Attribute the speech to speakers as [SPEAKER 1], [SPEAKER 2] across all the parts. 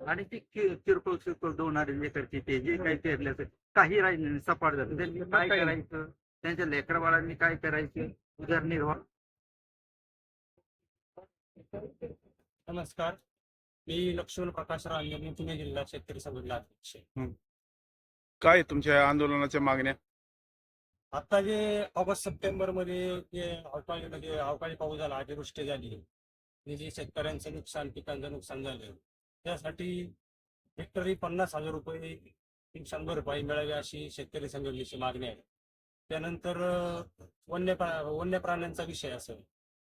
[SPEAKER 1] आणि ती किरकोळ किरकोळ दोन अडीच एकरची ते जे काही पेरलं ते काही राहिलं नाही, सपाट झालं. त्यांनी काय करायचं? त्यांच्या लेकरा बाळांनी काय करायचं? उदरनिर्वाह
[SPEAKER 2] नमस्कार. मी लक्ष्मण प्रकाश रांजणे पुणे जिल्हा शेतकरी संघटना अध्यक्ष
[SPEAKER 3] काय तुमच्या आंदोलनाच्या मागण्या?
[SPEAKER 2] आता जे ऑगस्ट सप्टेंबरमध्ये जे अवकाळी म्हणजे अवकाळी पाऊस झाला अतिवृष्टी झाली. जे शेतकऱ्यांचं नुकसान पिकांचं नुकसान झालं त्यासाठी हेक्टरी पन्नास हजार रुपये शंभर रुपये मिळावी अशी शेतकरी संघटनेची मागणी आहे. त्यानंतर वन्य प्रा वन्य प्राण्यांचा विषय असेल.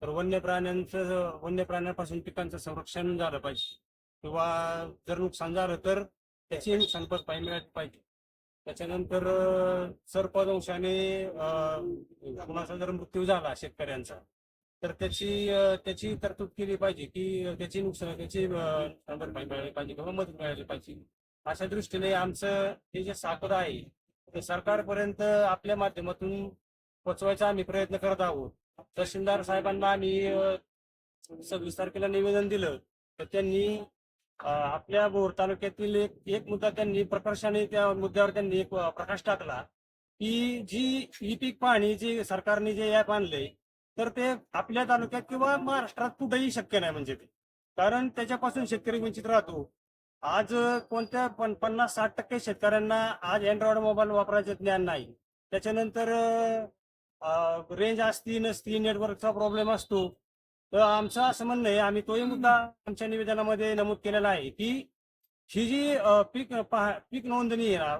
[SPEAKER 2] तर वन्य प्राण्यांचं वन्य प्राण्यांपासून पिकांचं संरक्षण झालं पाहिजे. किंवा जर नुकसान झालं तर त्याची नुकसान भरपाई मिळाली पाहिजे. त्याच्यानंतर सर्पदंशाने कुणाचा जर मृत्यू झाला शेतकऱ्यांचा तर त्याची त्याची तरतूद केली पाहिजे की त्याची नुकसान त्याची भरपाई मिळाली पाहिजे किंवा मदत मिळाली पाहिजे. अशा दृष्टीने आमचं हे जे साखर आहे ते सरकारपर्यंत आपल्या माध्यमातून पोचवायचा आम्ही प्रयत्न करत आहोत. तहसीलदार साहेबांना आम्ही सव्वीस तारखेला निवेदन दिलं तर त्यांनी आपल्या भोर तालुक्यातील एक एक मुद्दा त्यांनी प्रकर्षाने त्या मुद्द्यावर त्यांनी एक प्रकाश टाकला की जी ई पीक पाहणी जी सरकारने जे ॲप आणलंय तर ते आपल्या तालुक्यात किंवा महाराष्ट्रात कुठेही शक्य नाही म्हणजे ते. कारण त्याच्यापासून शेतकरी वंचित राहतो. आज कोणत्या पण पन्नास साठ टक्के शेतकऱ्यांना आज अँड्रॉइड मोबाईल वापरायचं ज्ञान नाही. त्याच्यानंतर रेंज असती नसती नेटवर्कचा प्रॉब्लेम असतो. तर आमचं असं म्हणणं आहे आम्ही तोही मुद्दा आमच्या निवेदनामध्ये नमूद केलेला आहे की ही जी पीक पीक नोंदणी आहे ना,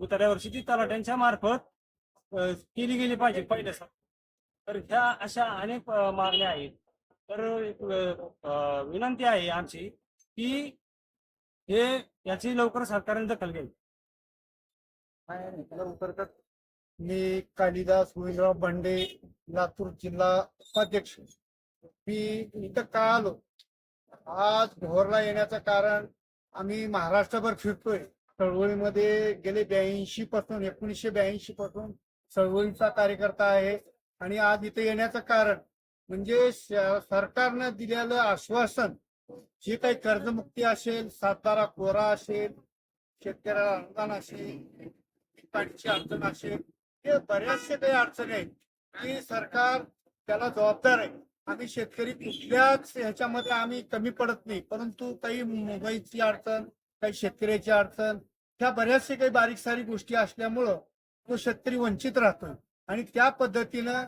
[SPEAKER 2] उतार्या वर्षी ती तलाट्यांच्या मार्फत केली गेली पाहिजे पहिल्या तर ह्या अशा अनेक मागण्या आहेत. तर एक, विनंती आहे आमची की हे याची लवकर सरकारने दखल घ्यावी.
[SPEAKER 4] मी कालिदास गोविंदराव बंडे लातूर जिल्हा उपाध्यक्ष. मी इथं का आलो? आज भोरला येण्याचं कारण आम्ही महाराष्ट्रभर फिरतोय. चळवळीमध्ये गेले ब्याऐंशी पासून एकोणीसशे ब्याऐंशी पासून चळवळीचा कार्यकर्ता आहे. आणि आज इथे येण्याचं कारण म्हणजे सरकारनं दिलेलं आश्वासन जे काही कर्जमुक्ती असेल सातारा कोरा असेल शेतकऱ्याला अनुदान असेल पाणीची अडचण असेल हे बऱ्याचशे काही अडचणी आहेत. की सरकार त्याला जबाबदार आहे. आम्ही शेतकरी कुठल्याच ह्याच्यामध्ये आम्ही कमी पडत नाही. परंतु काही मुंबईची अडचण काही शेतकऱ्याची अडचण ह्या बऱ्याचशा काही बारीक सारीक गोष्टी असल्यामुळं तो शेतकरी वंचित राहतो आणि त्या पद्धतीनं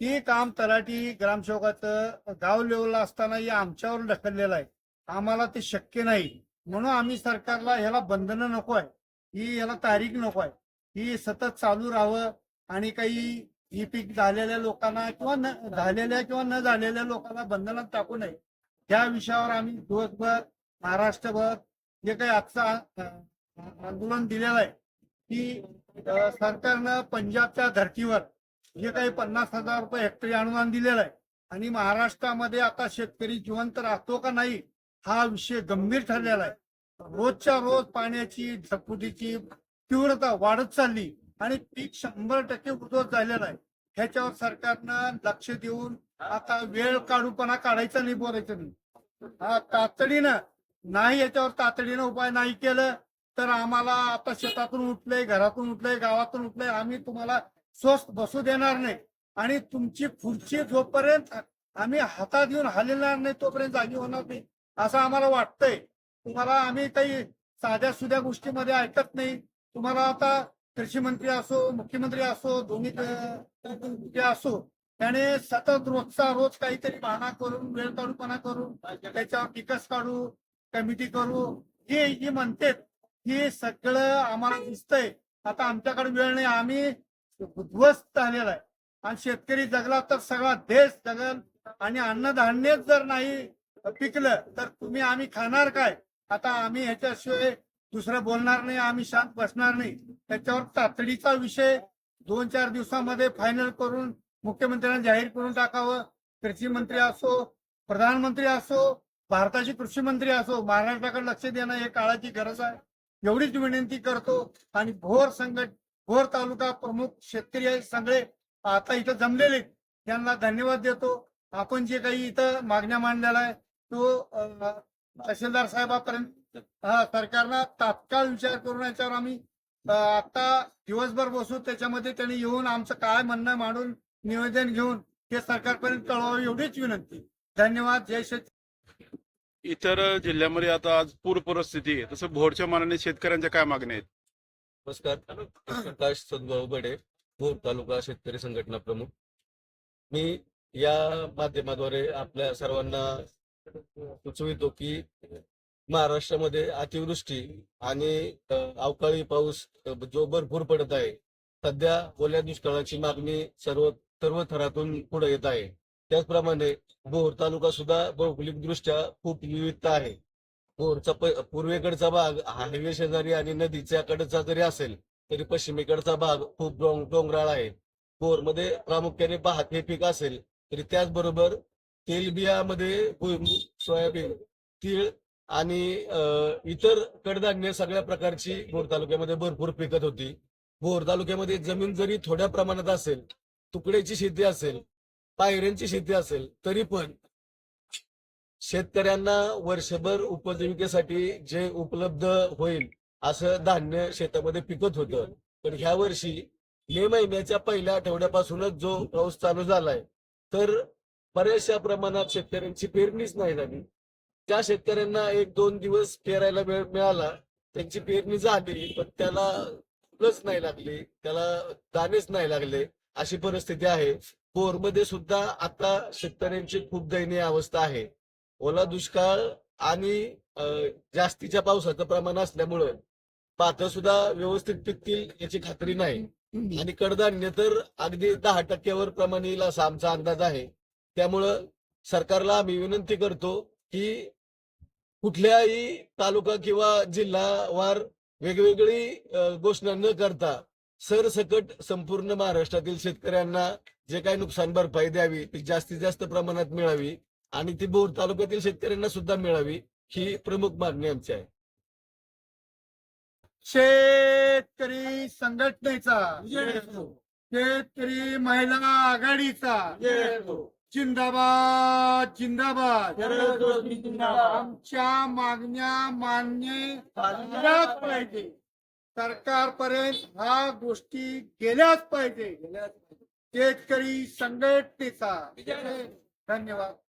[SPEAKER 4] ते काम तलाठी ग्रामसेवकाचं गाव लेवलला असतानाही आमच्यावर ढकललेलं आहे. आम्हाला ते शक्य नाही. म्हणून आम्ही सरकारला ह्याला बंधनं नको आहे. ही याला तारीख नको आहे. ही सतत चालू राहावं आणि काही ही पीक झालेल्या लोकांना किंवा न झालेल्या किंवा न झालेल्या लोकांना बंधनात टाकू नये. त्या विषयावर आम्ही दिवसभर महाराष्ट्रभर जे काही आजचं आंदोलन दिलेलं आहे की सरकारनं पंजाबच्या धर्तीवर जे काही पन्नास हजार रुपये हेक्टरी अनुदान दिलेलं आहे आणि महाराष्ट्रामध्ये आता शेतकरी जिवंत राहतो का नाही हा विषय गंभीर ठरलेला आहे. रोजच्या रोज पाण्याची झपुटीची तीव्रता वाढत चालली आणि पीक शंभर टक्के उद्धवत झालेलं आहे. ह्याच्यावर सरकारनं लक्ष देऊन आता वेळ काढूपणा काढायचा नाही बोलायचं नाही. हा तातडीनं नाही याच्यावर तातडीनं उपाय नाही केलं तर आम्हाला आता शेतातून उठलंय घरातून उठलंय गावातून उठलंय. आम्ही तुम्हाला स्वस्त बसू देणार नाही. आणि तुमची खुर्ची जोपर्यंत आम्ही हातात घेऊन हलणार नाही तोपर्यंत जागी होणार नाही असं आम्हाला वाटतंय. तुम्हाला आम्ही काही साध्या सुध्या गोष्टीमध्ये ऐकत नाही. तुम्हाला आता कृषी मंत्री असो मुख्यमंत्री असो दोन्ही असो त्याने सतत रोजचा रोज काहीतरी बहाणा करून वेळ काढूपणा करून त्याच्यावर टिकस काढू कमिटी करू हे जी हे सगळं आम्हाला दिसतंय. आता आमच्याकडे वेळ नाही. आम्ही उद्ध्वस्त झालेला आहे. आणि शेतकरी जगला तर सगळा देश जगल. आणि अन्नधान्यच जर नाही पिकलं तर तुम्ही आम्ही खाणार काय? आता आम्ही ह्याच्याशिवाय दुसरं बोलणार नाही. आम्ही शांत बसणार नाही. त्याच्यावर तातडीचा विषय दोन चार दिवसामध्ये फायनल करून मुख्यमंत्र्यांना जाहीर करून टाकावं. कृषी मंत्री असो प्रधानमंत्री असो भारताचे कृषी मंत्री असो महाराष्ट्राकडे लक्ष देणं हे काळाची गरज आहे. एवढीच विनंती करतो. आणि भोर संघट भोर तालुका प्रमुख शेतकरी आहे सगळे आता इथं जमलेले आहेत. त्यांना धन्यवाद देतो. आपण जे काही इथं मागण्या मांडलेला आहे तो तहसीलदार साहेबापर्यंत हा सरकारनं तात्काळ विचार करून याच्यावर आम्ही आता दिवसभर बसू. त्याच्यामध्ये त्यांनी येऊन आमचं काय म्हणणं मांडून निवेदन घेऊन हे सरकारपर्यंत कळवावं एवढीच विनंती. धन्यवाद. जय शेत
[SPEAKER 3] इतर जिल्ह्यामध्ये आता आज पूर परिस्थिती आहे. तसं भोरच्या मानाने शेतकऱ्यांच्या काय मागण्या आहेत?
[SPEAKER 5] नमस्कार. प्रकाश सदभाऊ बडे भोर तालुका शेतकरी संघटना प्रमुख. मी या माध्यमाद्वारे आपल्या सर्वांना सुचवितो की महाराष्ट्रामध्ये अतिवृष्टी आणि अवकाळी पाऊस जो भरपूर पडत आहे. सध्या ओल्या दुष्काळाची मागणी सर्व सर्व थरातून पुढे येत आहे. त्याचप्रमाणे भोर तालुका सुद्धा भौगोलिक दृष्ट्या खूप विविधता आहे. भोरचा पूर्वेकडचा भाग हायवे शेजारी आणि नदीच्या कडचा जरी असेल तरी पश्चिमेकडचा भाग खूप डोंग- डोंगराळ आहे. भोरमध्ये प्रामुख्याने भात हे पीक असेल तरी त्याचबरोबर तेलबियामध्ये भुईमूग सोयाबीन तीळ आणि इतर कडधान्य सगळ्या प्रकारची भोर तालुक्यामध्ये भरपूर पिकत होती. भोर तालुक्यामध्ये जमीन जरी थोड्या प्रमाणात असेल तुकड्याची शेती असेल पायऱ्यांची शेती असेल तरी पण शेतकऱ्यांना वर्षभर उपजीविकेसाठी जे उपलब्ध होईल असं धान्य शेतामध्ये पिकत होतं. पण ह्या वर्षी मे महिन्याच्या पहिल्या आठवड्यापासूनच जो पाऊस चालू झालाय तर बऱ्याचशा प्रमाणात शेतकऱ्यांची पेरणीच नाही झाली. त्या शेतकऱ्यांना एक दोन दिवस पेरायला वेळ मिळाला त्यांची पेरणी झाली पण त्याला फुलंच नाही लागली त्याला दाणेच नाही लागले अशी परिस्थिती आहे. कोरमध्ये सुद्धा आता शेतकऱ्यांची खूप दयनीय अवस्था आहे. ओला दुष्काळ आणि जास्तीच्या पावसाचं प्रमाण असल्यामुळं पातं सुद्धा व्यवस्थित पिकतील याची खात्री नाही. आणि कडधान्य तर अगदी दहा टक्क्यावर प्रमाण येईल असा आमचा अंदाज आहे. त्यामुळं सरकारला आम्ही विनंती करतो की कुठल्याही तालुका किंवा जिल्हावार वेगवेगळी घोषणा न करता सरसकट संपूर्ण महाराष्ट्रातील शेतकऱ्यांना जे काही नुकसान भरपाई द्यावी ती जास्तीत जास्त प्रमाणात मिळावी आणि ती बोर तालुक्यातील शेतकऱ्यांना सुद्धा मिळावी ही प्रमुख मागणी आमची आहे.
[SPEAKER 4] शेतकरी संघटनेचा शेतकरी महिला आघाडीचा जिंदाबाद जिंदाबाद. आमच्या मागण्या मान्य झाल्याच पाहिजे. सरकारपर्यंत ह्या गोष्टी गेल्याच पाहिजे. शेतकरी संघटनेचा. धन्यवाद.